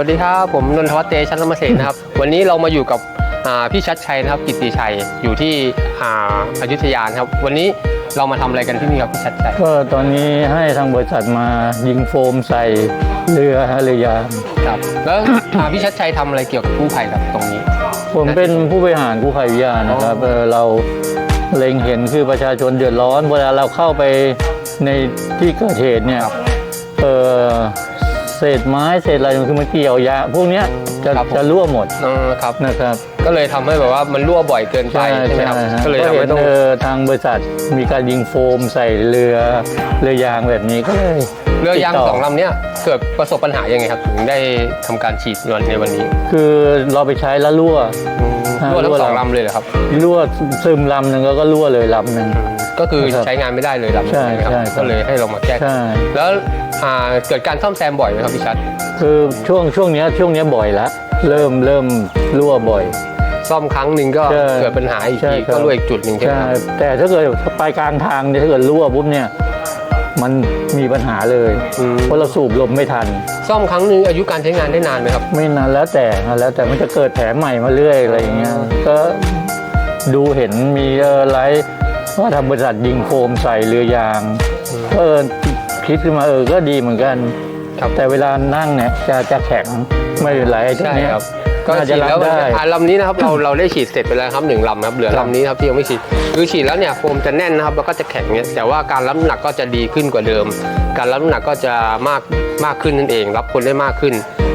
วัสดีครับ ผมนนทวัฒน์เตชันธรรมเสนนะครับ วันนี้เรามาอยู่กับอ่าพี่ชัดชัยนะครับ กิตติชัยอยู่ที่อ่าอยุธยานะครับ วันนี้เรามาทำอะไรกันที่นี่ครับพี่ชัดชัยก็ตอนนี้ให้ทางบริษัทมายิงโฟมใส่เรือฮะเรือยางครับ แล้วอ่าพี่ชัดชัยทำอะไรเกี่ยวกับกู้ภัยครับตรงนี้ ผมเป็นผู้บริหารกู้ภัยวิทยานะครับอ๋อเออเราเล็งเห็นคือประชาชนเดือดร้อน เวลาเราเข้าไปในที่เกิดเหตุเนี่ยเออ เศษไม้เศษอะไรมันคือมันเกี่ยวยาพวกเนี้ยจะจะรั่วหมดอ๋อครับ นะครับ ก็เลยทำให้แบบว่ามันรั่วบ่อยเกินไปใช่ไหมครับ ฮะก็เลยก็ทำเห็ให้นต้องเออทางบริษัทมีการยิงโฟมใส่เรือเรือยางแบบนี้ก็เลยเรือยางติดต่สองลำเนี้ยเกิดประสบปัญหายังไงครับ ถึงได้ทำการฉีดในวันนี้คือเราไปใช้แล้วรั่ว อืมฮะ รั่วทั้งรั่วสองลำลำเลยเหรอครับ รั่วซึมลำหนึ่งแล้วก็รั่วเลยลำหนึ่ง ก็คือครับใช้งานไม่ได้เลยลำนี้ใช่ไหมครับ ใช่ครับก็เลยให้เรามาแก้ไขใช่ แล้วอ่าเกิดการซ่อมแซมบ่อยไหมครับพี่ชัด คือช่วงช่วงเนี้ยช่วงเนี้ยบ่อยละเริ่มเริ่มรั่วบ่อย ซ่อมครั้งหนึ่งก็ใช่เกิดปัญหาอีกใช่ทีครับ ก็รั่วอีกจุดหนึ่งใช่ไหมใช่ครับแต่ถ้าเกิดไปกลางทางเนี่ยถ้าเกิดรั่วปุ๊บเนี่ย มันมีปัญหาเลยอืม เพราะเราสูบลมไม่ทัน ซ่อมครั้งหนึ่งอายุการใช้งานได้นานไหมครับ ไม่นานแล้วแต่แล้วแต่มันจะเกิดแผลใหม่มาเรื่อยอะไรอย่างเงี้ยก็ดูเห็นมีเออไลฟ์ว่าทำบริษัทยิงโฟมใส่เรือยางเออคิดขึ้นมาเออก็ดีเหมือนกัน ครับแต่เวลานั่งเนี่ยจะจะแข็งไม่เป็นไรไอ้พวกใช่เนี้ยครับ ก็น่าฉีจะดรับแล้วมันได้ อ่าลำนี้นะครับเราเราได้ฉีดเสร็จไปแล้วครับหนึ่งลำนะครับเหลือลำนี้ครับที่ยังไม่ฉีด คือฉีดแล้วเนี่ยโฟมจะแน่นนะครับแล้วก็จะแข็งเนี่ยแต่ว่าการรับน้ำหนักก็จะดีขึ้นกว่าเดิม การรับน้ำหนักก็จะมากมากขึ้นนั่นเอง รับคนได้มากขึ้น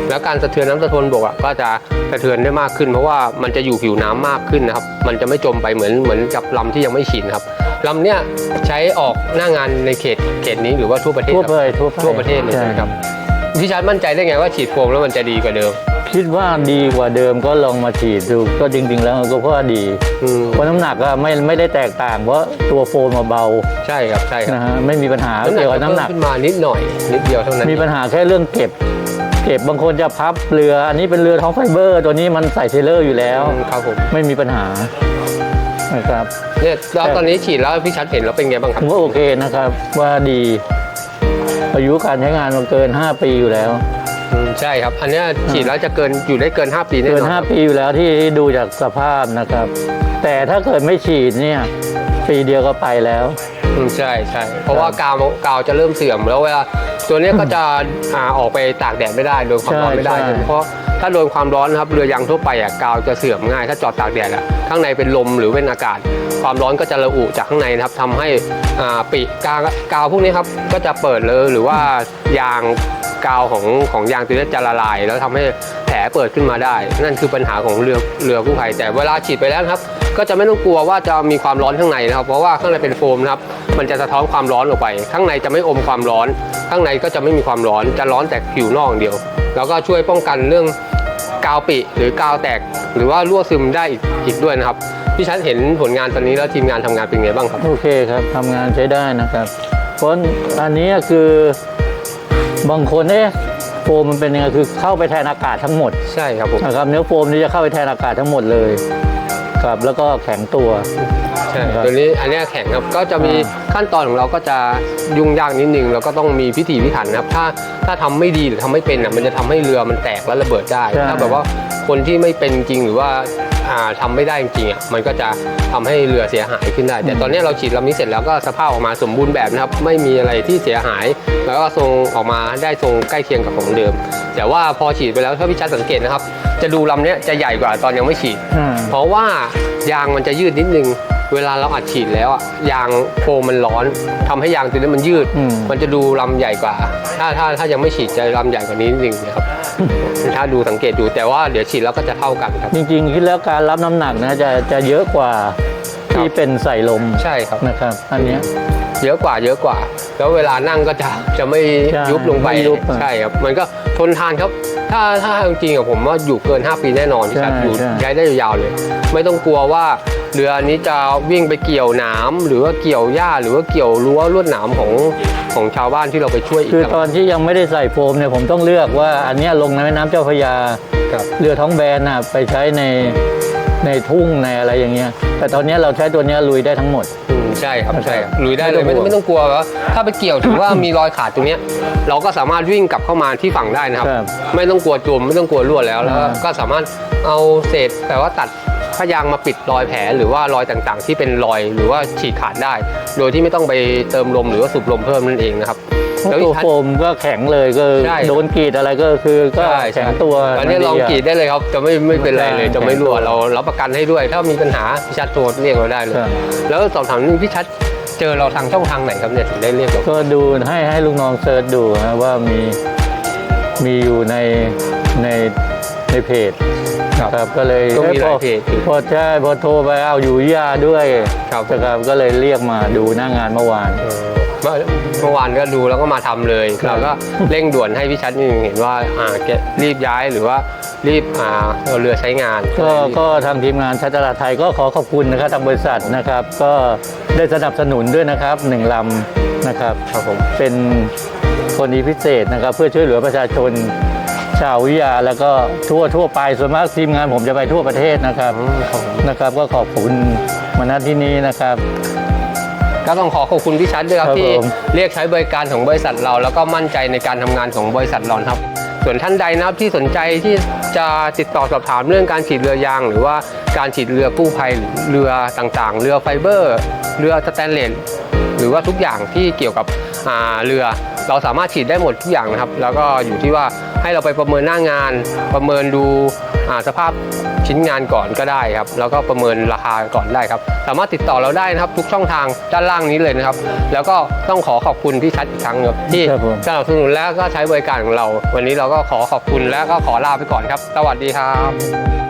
แล้วการสะเทือนน้ำสะทนบกอะก็จะสะเทือนได้มากขึ้น เพราะว่ามันจะอยู่ผิวน้ำมากขึ้นนะครับมันจะไม่จมไปเหมือนเหมือนกับลำที่ยังไม่ฉีดนะครับลำเนี่ยใช้ออกหน้างานในเขตเขตนี้หรือว่าทั่วประเทศทั่วคไปรับทั่วไปทั่วประเทศเลยใช่ไหมครับพี่ชัดมั่นใจได้ไงว่าฉีดโฟมแล้วมันจะดีกว่าเดิม คิดว่าดีกว่าเดิมก็ลองมาฉีดดูก็จริง ๆ แล้วก็เพราะว่าดีอืมเพราะน้ำหนักอะไม่ไม่ได้แตกต่างเพราะตัวโฟมมาเบาใช่ครับใช่ครับนะฮะไม่มีปัญหาเกี่ยวกับน้ำหนัก เพิ่มขึ้นมานิดหน่อย นิดเดียวเท่านั้นมีปัญหาแค่เรื่องเก็บ เก็บบางคนจะพับเรือ อันนี้เป็นเรือท้องไฟเบอร์ ตัวนี้มันใส่เทรลเลอร์อยู่แล้วอืมครับผมไม่มีปัญหานะครับ เนี่ยแล้วตอนนี้ฉีดแล้วพี่ชัดเห็นแล้วเป็นไงบ้างคผรับมก็โอเคนะครับว่าดี อายุการใช้งานมันเกิน 5 ปีอยู่แล้วอืม ใช่ครับ อันเนี้ยฉีดแล้วจะเกินอยู่ได้เกิน 5 ปีแน่เกินนอนครับ 5 ปีอยู่แล้วที่ดูจากสภาพนะครับ แต่ถ้าเกิดไม่ฉีดเนี่ยปีเดียวก็ไปแล้ว อืมใช่ใช่เพราะว่ากาวกาวจะเริ่มเสื่อมแล้วเวลาตัวเนี้ยก็จะอ่าออกไปตากแดดไม่ได้โดนความร้อนไม่ได้ใช่ใช่ เพราะถ้าโดนความร้อนนะครับเรือยางทั่วไปอะกาวจะเสื่อมง่าย ถ้าจอดตากแดดอะข้างในเป็นลมหรือเป็นอากาศ ความร้อนก็จะระอุจากข้างในนะครับทำให้อ่าปีกกาวกาวพวกนี้ครับก็จะเปิดเลยหรือว่ายาง กาวของของยางตัวนี้จะละลาย แล้วทำให้แผลเปิดขึ้นมาได้ นั่นคือปัญหาของเรือเรือกู้ภัย แต่เวลาฉีดไปแล้วครับ ก็จะไม่ต้องกลัวว่าจะมีความร้อนข้างในนะครับ เพราะว่าข้างในเป็นโฟมนะครับมันจะสะท้อนความร้อนออกไป ข้างในจะไม่อมความร้อน ข้างในก็จะไม่มีความร้อนจะร้อนแต่ผิวนอกเดียว แล้วก็ช่วยป้องกันเรื่องกาวปิหรือกาวแตก หรือว่ารั่วซึมได้อีกอีกด้วยนะครับพี่ชัดเห็นผลงานตอนนี้แล้วทีมงานทำงานเป็นไงบ้างครับ โอเคครับทำงานใช้ได้นะครับ เพราะอันนี้คือ บางคนเนี่ยโฟมมันเป็นยังไงคือเข้าไปแทนอากาศทั้งหมดใช่ครับผมนะครับเนื้อโฟมนี่จะเข้าไปแทนอากาศทั้งหมดเลยครับแล้วก็แข็งตัวใช่ครับตัวนี้อันเนี้ยแข็งครับก็จะมีขั้นตอนของเราก็จะยุ่งยากนิดนึงแล้วก็ต้องมีพิถีพิถันนะครับ ถ้าถ้าทำไม่ดีหรือทำไม่เป็นอะมันจะทำให้เรือมันแตกและระเบิดได้ใช่ถ้าแบบว่าคนที่ไม่เป็นจริงหรือว่า อ่าทำไม่ได้จริงๆอะมันก็จะทำให้เรือเสียหายขึ้นได้ แต่ตอนเนี้ยเราฉีดลำนี้เสร็จแล้วก็สภาพออกมาสมบูรณ์แบบนะครับไม่มีอะไรที่เสียหาย แล้วก็ทรงออกมาได้ทรงใกล้เคียงกับของเดิม แต่ว่าพอฉีดไปแล้วถ้าพี่ชัดสังเกตนะครับ จะดูลำเนี้ยจะใหญ่กว่าตอนยังไม่ฉีดอ่าเพราะว่ายางมันจะยืดนิดนึง เวลาเราอัดฉีดแล้วอะยางโฟมมันร้อนทำให้ยางตัวนี้มันยืดอืมมันจะดูลำใหญ่กว่า ถ้าถ้าถ้ายังไม่ฉีดจะลำใหญ่กว่านี้นิดนึงนะครับถ้าดูสังเกตดูแต่ว่าเดี๋ยวฉีดแล้วก็จะเท่ากันครับ จริงๆคิดแล้วการรับน้ำหนักนะจะจะเยอะกว่าครับที่เป็นใส่ลมใช่ครับนะครับ อันเนี้ยเยอะกว่าเยอะกว่า แล้วเวลานั่งก็จะจะไม่ใช่ยุบลงไปไม่ยุบอะใช่ครับมันก็ทนทานครับ ถ้าถ้าจริงๆอะผมว่าอยู่เกิน 5 ปีแน่นอนที่ใช่ชัดอยู่ใช่ใช้ได้ยาวๆเลย ไม่ต้องกลัวว่า เรือนี้จะวิ่งไปเกี่ยวหนามหรือว่าเกี่ยวหญ้าหรือว่าเกี่ยวรั้วลวดหนามของของชาวบ้านที่เราไปช่วยอีกคือครับตอนที่ยังไม่ได้ใส่โฟมเนี่ยผมต้องเลือกว่าอันเนี้ยลงในแม่น้ำเจ้าพระยาครับเรือท้องแบนน่ะไปใช้ในในทุ่งในอะไรอย่างเงี้ย แต่ตอนเนี้ยเราใช้ตัวเนี้ยลุยได้ทั้งหมดอืมใช่ครับใช่ครับลุยได้เลยไม่ไม่ต้องห่วงไม่ต้องกลัวว่าถ้าไปเกี่ยวถือว่ามีรอยขาดตรงเนี้ยเราก็สามารถวิ่งกลับเข้ามาที่ฝั่งได้นะครับครับไม่ต้องกลัวจมไม่ต้องกลัวรั่วแล้วแล้วอ่าก็สามารถเอาเศษแปลว่าตัด ผ้ายางมาปิดรอยแผลหรือว่ารอยต่างๆ ที่เป็นรอยหรือว่าฉีกขาดได้ โดยที่ไม่ต้องไปเติมลมหรือว่าสูบลมเพิ่มนั่นเองนะครับเพราะอีตัวกท่านโฟมก็แข็งเลยก็ใช่โดนกรีดอะไรก็คือก็ใช่แข็งตัวอันนี้ลองกรีดได้เลยครับจะไม่ไม่เป็นไรเลยใช่จะไม่รั่วแข็งตัวเรารับประกันให้ด้วย ถ้ามีปัญหาพี่ชัดโทรเรียกเราได้เลยครับแล้วสอบถามนิดนึงพี่ชัดเจอเราทางช่องทางไหนครับเนี่ยถึงได้เรียกเราก็ดูให้ให้ลูกน้องเซิร์ชดูฮะว่ามีมีอยู่ในในในเพจ ครับก็เลยก็มีหลายอ้เพจอยู่พอใช่พอโทรไปเอาอยู่ยาด้วยครับ นะครับก็เลยเรียกมาดูหน้างานเมื่อวาน เมื่อเมื่อวานก็ดูแล้วก็มาทำเลยครับ เราก็เร่งด่วนให้พี่ชัดนิดนึงเห็นว่าอ่าแกรีบย้ายหรือว่ารีบอ่าเอาเรือใช้งานก็ก็ทางทีมงานชัยตลาดไทยก็ขอขอบคุณนะครับทางบริษัทนะครับ ก็ได้สนับสนุนด้วยนะครับหนึ่งลำนะครับ ครับผม เป็นคนดีพิเศษนะครับ เพื่อช่วยเหลือประชาชน ชาววิทยาแล้วก็ทั่วทั่วไปส่วนมากทีมงานผมจะไปทั่วประเทศนะครับอืมครับผมนะครับ ก็ขอบคุณมาณที่นี้นะครับก็ต้องขอขอบคุณพี่ชัดด้วยครับครับที่ผมเรียกใช้บริการของบริษัทเรา แล้วก็มั่นใจในการทำงานของบริษัทเราครับ ส่วนท่านใดนะครับที่สนใจที่จะติดต่อสอบถามเรื่องการฉีดเรือยาง หรือว่าการฉีดเรือกู้ภัยเรือต่างๆ เรือไฟเบอร์ เรือสแตนเลสหรือว่าทุกอย่างที่เกี่ยวกับอ่าเรือ เราสามารถฉีดได้หมดทุกอย่างนะครับ แล้วก็อยู่ที่ว่า ให้เราไปประเมินหน้างาน ประเมินดูอ่าสภาพชิ้นงานก่อนก็ได้ครับ แล้วก็ประเมินราคาก่อนได้ครับ สามารถติดต่อเราได้นะครับ ทุกช่องทางด้านล่างนี้เลยนะครับ แล้วก็ต้องขอขอบคุณพี่ชัดอีกครั้งครับที่ครับผมสนับสนุนและก็ใช้บริการของเรา วันนี้เราก็ขอขอบคุณและก็ขอลาไปก่อนครับ สวัสดีครับ